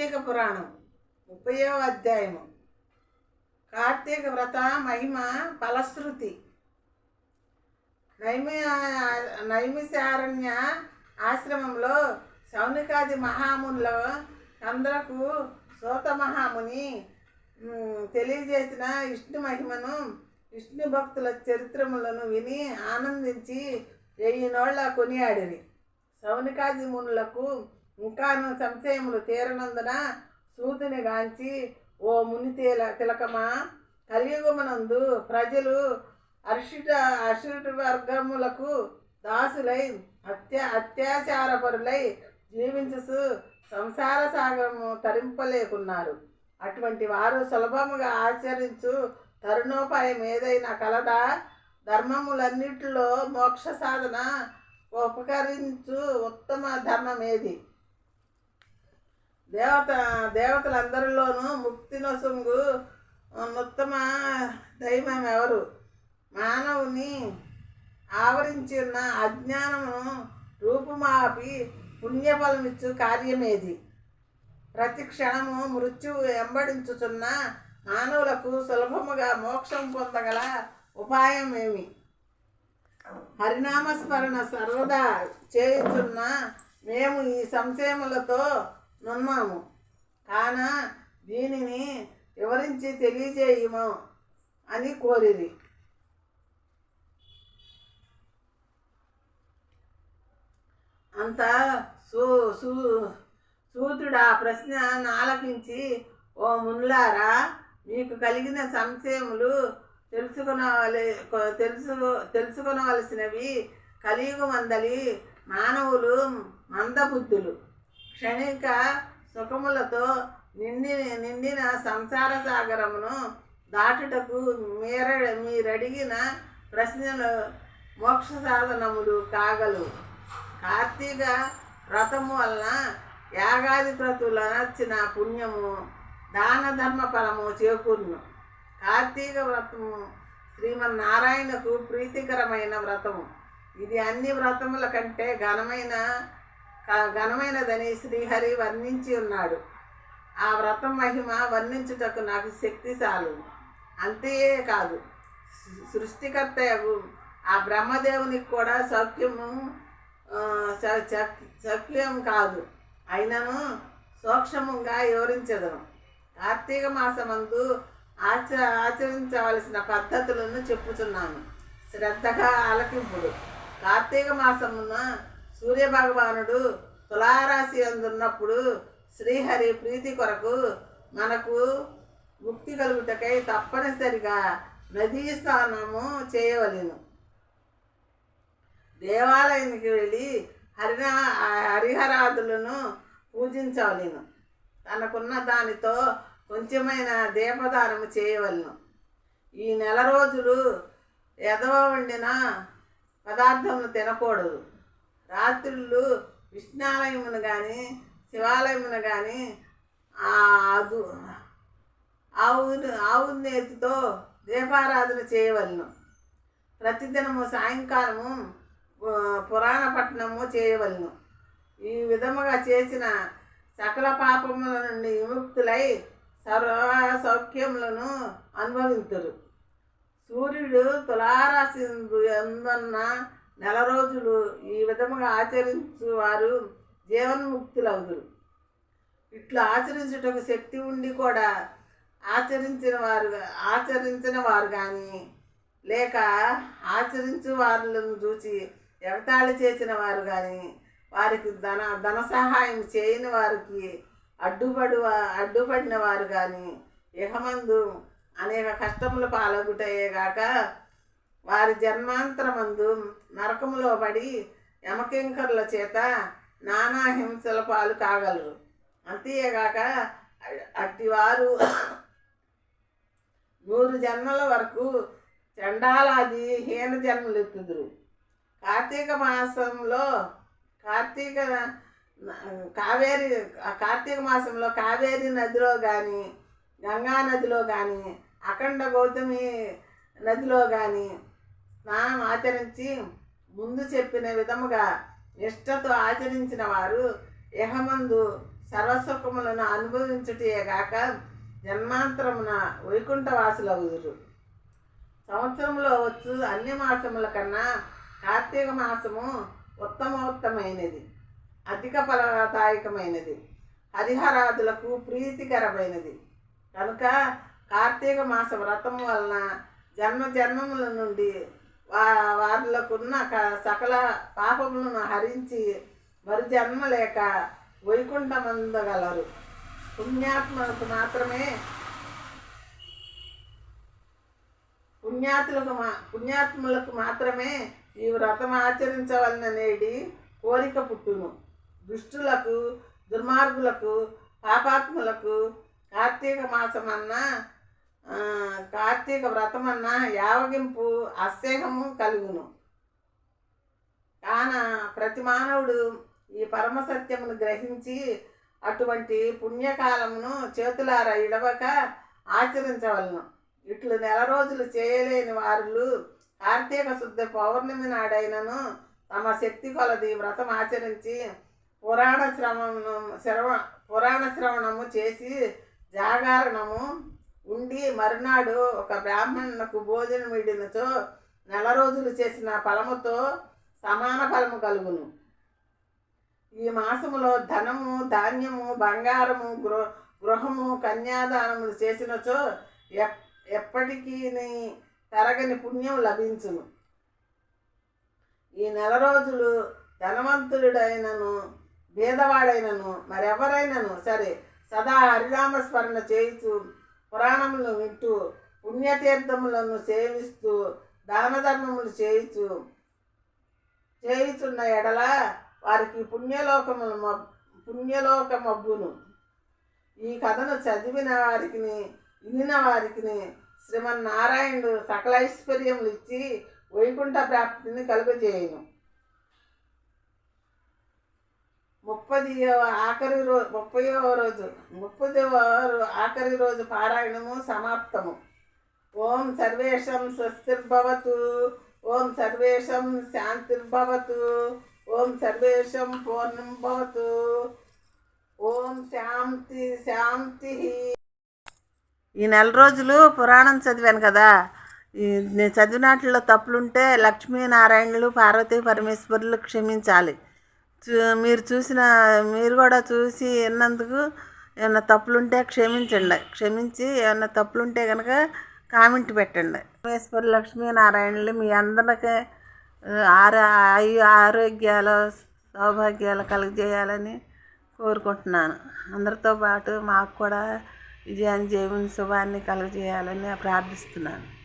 కార్తీక పురాణం ముప్పయో అధ్యాయము. కార్తీక వ్రత మహిమ ఫలశ్రుతి. నైమి నైమిశారణ్య ఆశ్రమంలో శౌనికాది మహామునుల అందరకు సోత మహాముని తెలియజేసిన విష్ణు మహిమను విష్ణు భక్తుల చరిత్రములను విని ఆనందించి వెయ్యి నోళ్ళ కొనియాడిరి. శౌనికాది మునులకు ఇంకాను సంశయములు తీరనందున సూతుని గాంచి ఓ ముని తిల తిలకమా? కలియుగమునందు ప్రజలు అర్షిట అర్షిట వర్గములకు దాసులై అత్యా అత్యాచారపరులై జీవించు సంసార సాగరము తరింపలేకున్నారు. అటువంటి వారు సులభముగా ఆచరించు తరుణోపాయం ఏదైనా కలదా? ధర్మములన్నిటిలో మోక్ష సాధన ఉపకరించు ఉత్తమ ధర్మం ఏది దేవత దేవతలందరిలోనూ ముక్తి నొసంగు ఉత్తమ దైవం ఎవరు మానవుని ఆవరించిన అజ్ఞానమును రూపుమాపి పుణ్యఫలమిచ్చు కార్యమేది. ప్రతి క్షణము మృత్యువు వెంబడించుచున్న మానవులకు సులభముగా మోక్షం పొందగల ఉపాయం ఏమి హరినామస్మరణ సర్వదా చేయుచున్న మేము ఈ సంశయములతో నున్నాము కాన దీనిని వివరించి తెలియజేయము అని కోరిది అంత సూ సూ సూతుడు ఆ ప్రశ్న నాలకించి ఓ మున్లారా మీకు కలిగిన సంశయములు తెలుసుకునవలి తెలుసు తెలుసుకునవలసినవి కలియుగమందలి మానవులు మందబుద్ధులు. క్షణిక సుఖములతో నిండి నిండిన సంసార సాగరమును దాటుటకు మీర మీరడిగిన ప్రశ్నలు మోక్ష సాధనములు కాగలు కార్తీక వ్రతము వలన యాగాది క్రతువుల నచ్చిన పుణ్యము దాన ధర్మ ఫలము చేకూరును. కార్తీక వ్రతము శ్రీమన్నారాయణకు ప్రీతికరమైన వ్రతము. ఇది అన్ని వ్రతముల కంటే ఘనమైన ఘనమైనదని శ్రీహరి వర్ణించి ఉన్నాడు. ఆ వ్రతం మహిమ వర్ణించుటకు నాకు శక్తి చాలు. అంతే కాదు సృష్టికర్త ఆ బ్రహ్మదేవునికి కూడా సౌఖ్యము సౌఖ్యం కాదు. అయినను సూక్ష్మంగా వివరించదను. కార్తీక మాసమందు ఆచ ఆచరించవలసిన పద్ధతులను చెప్పుచున్నాను. శ్రద్ధగా ఆలకింపుడు. కార్తీక మాసమున సూర్యభగవానుడు తులారాశి అందున్నప్పుడు శ్రీహరి ప్రీతి కొరకు మనకు ముక్తి కలుగుటకై తప్పనిసరిగా నదీ స్నానము చేయవలెను. దేవాలయానికి వెళ్ళి హరిన హరిహరాదులను పూజించవలెను. తనకున్న దానితో కొంచెమైన దీపదానము చేయవలను. ఈ నెల రోజులు ఎదవ వండిన పదార్థములు తినకూడదు. రాత్రులు విష్ణాలయమును కానీ శివాలయమును కానీ ఆదు ఆవును ఆవు నేతితో దీపారాధన చేయవలను. ప్రతిదినము సాయంకాలము పురాణ పట్టణము చేయవలను. ఈ విధముగా చేసిన సకల పాపముల నుండి విముక్తులై సర్వ సౌఖ్యములను అనుభవింతురు. సూర్యుడు తులారాశి ఎందున్న నెల రోజులు ఈ విధముగా ఆచరించు వారు జీవన్ముక్తులవుదురు. ఇట్లా ఆచరించుటకు శక్తి ఉండి కూడా ఆచరించిన వారు ఆచరించిన వారు కానీ లేక ఆచరించు వారులను చూసి ఎగతాళి చేసిన వారు కానీ వారికి ధన ధన సహాయం చేయని వారికి అడ్డుపడు అడ్డుపడిన వారు కానీ ఇహమందు అనేక కష్టముల పాలగుటయ్యేగాక వారి జన్మాంతరమందు నరకములో పడి యమకింకరుల చేత నానా హింసల పాలు కాగలరు. అంతేగాక అట్టివారు నూరు జన్మల వరకు చండాలాది హీన జన్మలెత్తుదురు. కార్తీక మాసంలో కార్తీక కావేరి కార్తీక మాసంలో కావేరి నదిలో కానీ గంగా నదిలో కానీ అఖండ గౌతమి నదిలో కానీ స్నానం ఆచరించి ముందు చెప్పిన విధముగా నిష్టతో ఆచరించిన వారు యహమందు సర్వసుఖములను అనుభవించుటే గాక జన్మాంతరమున వైకుంఠవాసులవుదురు సంవత్సరంలో వచ్చు అన్ని మాసముల కన్నా కార్తీక మాసము ఉత్తమోత్తమైనది అధిక ఫలదాయకమైనది హరిహరాదులకు ప్రీతికరమైనది. కనుక కార్తీక మాస వ్రతం వలన జన్మ జన్మముల నుండి వారిలకున్న క- సకల పాపములను హరించి మరి జన్మ లేక వైకుంఠమందగలరు. పుణ్యాత్మలకు మాత్రమే పుణ్యాతులకు మా పుణ్యాత్ములకు మాత్రమే ఈ వ్రతం ఆచరించవలననేది కోరిక పుట్టును. దుష్టులకు దుర్మార్గులకు పాపాత్ములకు కార్తీక మాసమన్నా కార్తీక వ్రతమన్నా యావగింపు అస్సేహము కలుగును. కాన ప్రతి మానవుడు ఈ పరమ సత్యమును గ్రహించి అటువంటి పుణ్యకాలమును చేతులారా ఇడవక ఆచరించవలను. ఇట్లు నెల రోజులు చేయలేని వారు కార్తీక శుద్ధ పౌర్ణమి నాడైనను తమ శక్తి కొలది వ్రతం ఆచరించి పురాణ శ్రవణము శ్రవ పురాణ శ్రవణము చేసి జాగరణము ఉండి మరునాడు ఒక బ్రాహ్మణునకు భోజనం ఇడినచో నెల రోజులు చేసిన ఫలముతో సమాన ఫలము కలుగును. ఈ మాసములో ధనము ధాన్యము బంగారము గృహ గృహము కన్యాదానములు చేసినచో ఎప్పటికీ తరగని పుణ్యం లభించును. ఈ నెల రోజులు ధనవంతుడైనను భేదవాడైనను మరెవరైనను సరే సదా హరినామ స్మరణ చేయుచు పురాణములు వింటూ పుణ్యతీర్థములను సేవిస్తూ దాన ధర్మములు చేయుచు చేయుచున్న ఎడల వారికి పుణ్యలోకములు పుణ్యలోక మబ్బును ఈ కథను చదివిన వారికి వినిన వారికి శ్రీమన్నారాయణుడు సకల ఐశ్వర్యములు ఇచ్చి వైకుంఠ ప్రాప్తిని కలుగజేయను. ముప్పది ఆఖరి రోజు ముప్పైవ రోజు ముప్పదవ ఆఖరి రోజు పారాయణము సమాప్తము. ఓం సర్వేషం స్వస్తిర్భవతు ఓం సర్వేషం శాంతిర్భవతు ఓం సర్వేషం పూర్ణం భవతు ఓం శాంతి శాంతి. ఈ నెల రోజులు పురాణం చదివాను కదా. ఈ నేను చదివినట్లో తప్పులుంటే లక్ష్మీనారాయణులు పార్వతీ పరమేశ్వరులు క్షమించాలి. మీరు చూసిన మీరు కూడా చూసి విన్నందుకు ఏమైనా తప్పులుంటే క్షమించండి. క్షమించి ఏమైనా తప్పులుంటే కనుక కామెంట్ పెట్టండి. పరమేశ్వరు లక్ష్మీనారాయణులు మీ అందరికీ ఆరో ఆయు ఆరోగ్యాలు సౌభాగ్యాలు కలుగజేయాలని కోరుకుంటున్నాను. అందరితో పాటు మాకు కూడా విజయాన్ని జీవన శుభాన్ని కలుగజేయాలని ప్రార్థిస్తున్నాను.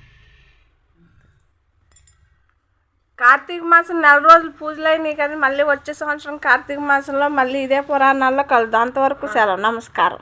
కార్తీక మాసం నెల రోజులు పూజలు అయినాయి కానీ మళ్ళీ వచ్చే సంవత్సరం కార్తీక మాసంలో మళ్ళీ ఇదే పురాణాల్లో కలుద్దాం. అంతవరకు సెలవు. నమస్కారం.